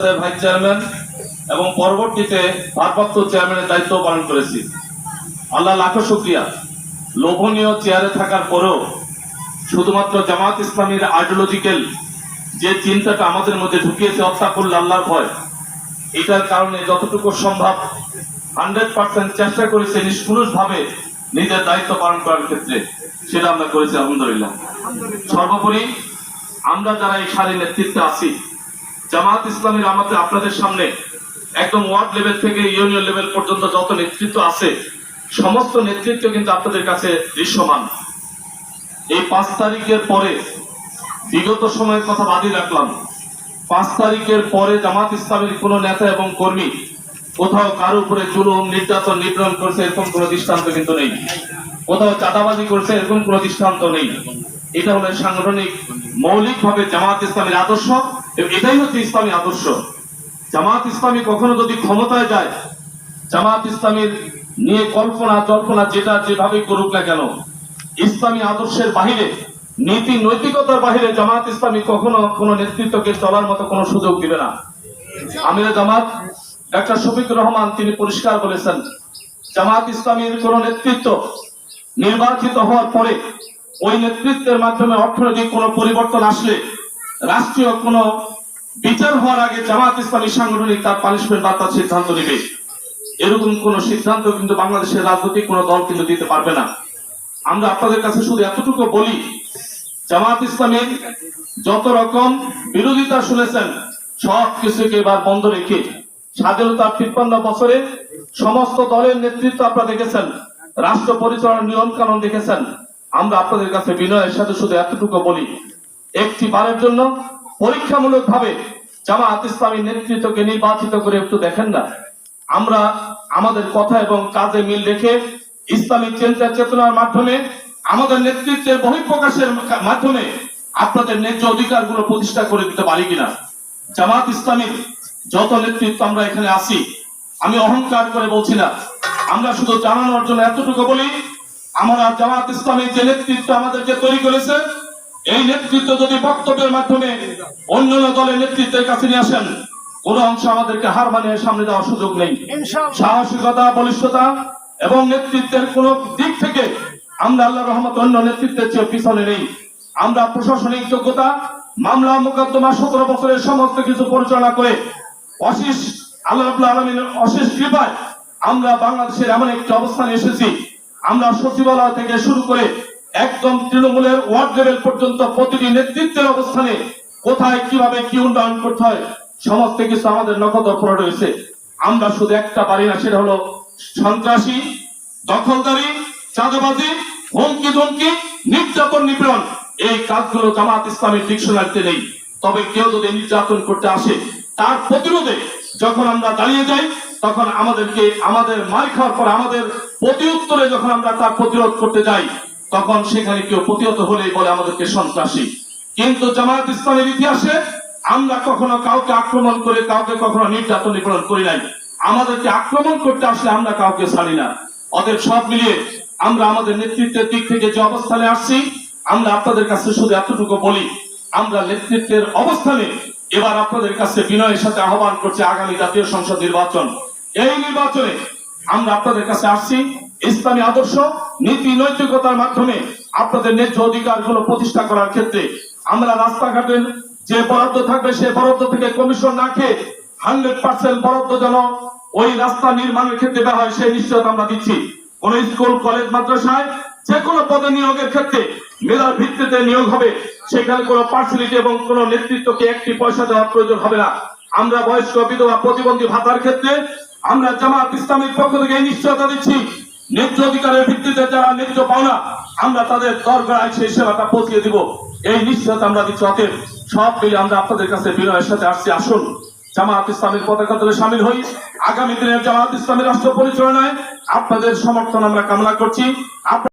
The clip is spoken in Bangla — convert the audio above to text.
ভাইস চেয়ারম্যান এবং পরবর্তীতে ভারপ্রাপ্ত চেয়ারম্যানের দায়িত্ব পালন করেছি। আল্লাহ লাখো শুক্রিয়া। লোভনীয় চেয়ারে থাকার পরেও শুধুমাত্র জামাত ইসলামীর আইডিওলজিক্যাল যে চিন্তাটা আমাদের মধ্যে ঢুকিয়েছে হত্যা করলে আল্লাহর ভয়, এটার কারণে যতটুকু সম্ভব হান্ড্রেড পার্সেন্ট চেষ্টা করেছে নিষ্পুরুষভাবে নিজের দায়িত্ব পালন করার ক্ষেত্রে। সেটা আমরা করেছি, আলহামদুলিল্লাহ। সর্বোপরি আমরা যারা এই সারি নেতৃত্বে আছি জামাত ইসলামের আমাদের আপনাদের সামনে একদম ওয়ার্ড লেভেল থেকে ইউনিয়ন লেভেল পর্যন্ত যত নেতৃত্ব আছে, সমস্ত নেতৃত্ব কিন্তু আপনাদের কাছে দৃশ্যমান। এই পাঁচ তারিখের পরে বিগত সময়ের কথা বাদই রাখলাম। পাঁচ তারিখের পরে জামাত ইসলামের কোন নেতা এবং কর্মী কোথাও কারও উপরে জুলুম, নির্যাতন, নিপীড়ন করছে এরকম কোন দৃষ্টান্ত কিন্তু নেই। কোথাও চাঁদাবাজি করছে এরকম কোন দৃষ্টান্ত নেই। এটা হলো সাংগঠনিক, মৌলিকভাবে জামাত ইসলামের আদর্শ। এটাই হচ্ছে ইসলামী আদর্শ। জামাত ইসলামী কখনো যদি ক্ষমতায় যায়, জামাত ইসলামীর নিয়ে কল্পনা, জল্পনা যেটা যেভাবে করুক না কেন, ইসলামী আদর্শের বাহিরে, নীতি, নৈতিকতার বাহিরে জামাত ইসলামী কখনো কোনো নেতৃত্বকে চলার মতো কোনো সুযোগ দিবে না। আমিরা জামাত, ডাক্তার শফিকুর রহমান তিনি পরিষ্কার বলেছেন, জামাত ইসলামীর কোন নেতৃত্ব নির্বাচিত হওয়ার পরে ওই নেতৃত্বের মাধ্যমে অর্থনৈতিক কোনো পরিবর্তন আসলে রাষ্ট্রীয় কোনো বিচার হওয়ার আগে জামাত ইসলামী সাংগঠনিক তার পানিশমেন্ট বা তার সিদ্ধান্ত নেবে। এরকম কোন সিদ্ধান্ত কিন্তু বাংলাদেশের রাজনৈতিক কোনো দল কিন্তু দিতে পারবে না। আমরা আপনাদের কাছে শুধু এতটুকু বলি, জামাত ইসলামের যত রকম বিরোধিতা শুনেছেন সব কিছুকে এবার বন্ধ রেখে স্বাধীনতার তিপ্পান্ন বছরে সমস্ত দলের নেতৃত্ব আপনারা দেখেছেন, রাষ্ট্র পরিচালনার নিয়ম কানুন দেখেছেন। আমরা আপনাদের কাছে বিনয়ের সাথে শুধু এতটুকু বলি একটি বারের জন্য পরীক্ষামূলক ভাবে জামাত ইসলামী নেতৃত্বকে নির্বাচিত করে একটু দেখেন না। আমরা আমাদের কথা এবং কাজে মিল রেখে ইসলামিক চিন্তা চেতনার মাধ্যমে, আমাদের নেতৃত্বের বহিঃপ্রকাশের মাধ্যমে আপনাদের ন্যায্য অধিকারগুলো প্রতিষ্ঠা করে দিতে পারি কিনা? জামাত ইসলামীর যত নেতৃত্ব আমরা এখানে আসি আমি অহংকার করে বলছি না। আমরা শুধু জানানোর জন্য এতটুকু বলি, আমরা জামাত ইসলামীর যে নেতৃত্ব আমাদেরকে তৈরি করেছে এই নেতৃত্ব যদি বক্তব্যের মাধ্যমে অন্যান্য দলের নেতৃত্বের কাছে নিয়ে আসেন কোন অংশ আমাদেরকে হার মানিয়ে সামনে যাওয়ার সুযোগ নেই। সাহসিকতা বলিষ্ঠতা এবং নেতৃত্বের কোন দিক থেকে আমরা আল্লাহ রহমত অন্য নেতৃত্বের চেয়ে পিছনে নেই। আমরা প্রশাসনিক যোগ্যতা মামলা মোকদ্দমা সতেরো বছরের সমস্ত কিছু পরিচালনা করে অশেষ আল্লাহ আলমিনের অশেষ কৃপায় আমরা বাংলাদেশের এমন একটি অবস্থানে এসেছি। আমরা সচিবালয় থেকে শুরু করে একদম তৃণমূলের ওয়ার্ড লেভেল পর্যন্ত প্রতিটি নেতৃত্বের অবস্থানে কোথায় কীভাবে কি উন্নয়ন করতে হয়, সমস্ত কিছু আমাদের নখদর্পণে রয়েছে। আমরা শুধু একটা পারি না, সেটা হলো সন্ত্রাসী, দখলদারি, চাঁদাবাজি হুমকি ধমকি নির্যাতন, নিপীড়ন। এই কাজগুলো জামাত ইসলামের ডিকশনারিতে নেই। তবে কেউ যদি নির্যাতন করতে আসে, তার প্রতিরোধে যখন আমরা দাঁড়িয়ে যাই, তখন আমাদেরকে আমাদের মার খাওয়ার পর আমাদের প্রতি উত্তরে যখন আমরা তার প্রতিরোধ করতে যাই তখন সেখানে কেউ প্রতিহত হলেই বলে আমাদেরকে সন্ত্রাসী। কিন্তু জামায়াত ইসলামের ইতিহাসে আমরা কখনো কাউকে আক্রমণ করে কাউকে কখনো নির্যাতন নিপীড়ন করি নাই। আমাদেরকে আক্রমণ করতে আসলে আমরা কাউকে ছাড়ি না। অতএব সব মিলিয়ে আমরা আমাদের নেতৃত্বের দিক থেকে যে অবস্থানে আসছি, আমরা আপনাদের কাছে শুধু এতটুকু বলি, আমরা নেতৃত্বের অবস্থানে এবার আপনাদের কাছে বিনয়ের সাথে আহ্বান করছি আগামী জাতীয় সংসদ নির্বাচন। এই নির্বাচনে আমরা আপনাদের কাছে আসছি ইসলামী আদর্শ, নীতি, নৈতিকতার মাধ্যমে আপনাদের ন্যায্য অধিকারগুলো প্রতিষ্ঠা করার ক্ষেত্রে আমরা রাস্তাঘাটের যে বরাদ্দ থাকবে সে বরাদ্দ থেকে কমিশন না খেয়ে হান্ড্রেড পার্সেন্ট বরাদ্দ যেন ওই রাস্তা নির্মাণের ক্ষেত্রে দেওয়া হয়, সেই নিশ্চয়তা আমরা দিচ্ছি। কোন স্কুল, কলেজ, মাদ্রাসায় যে কোনো পদে নিয়োগের ক্ষেত্রে মেধার ভিত্তিতে নিয়োগ হবে। সেখানে কোনো পার্সিলিটি এবং কোনো নেতৃত্বকে একটি পয়সা দেওয়ার প্রয়োজন হবে না। আমরা বয়স্ক বিধবা প্রতিবন্ধী ভাতার ক্ষেত্রে আমরা জামাত ইসলামের পক্ষ থেকে নিশ্চয়তা দিচ্ছি। ন্যায্য অধিকারের ভিত্তিতে যারা ন্যায্য পাওনা, আমরা তাদের দরকার সেই সেবাটা পৌঁছিয়ে দিব। এই নিশ্চয়তা আমরা দিচ্ছি অতএব সব মিলে আমরা আপনাদের কাছে বিনয়ের সাথে আসছি। আসুন জামাত ইসলামের পতাকা তুলে সামিল হই। আগামী দিনের জামাত ইসলামের রাষ্ট্র পরিচালনায় আপনাদের সমর্থন আমরা কামনা করছি।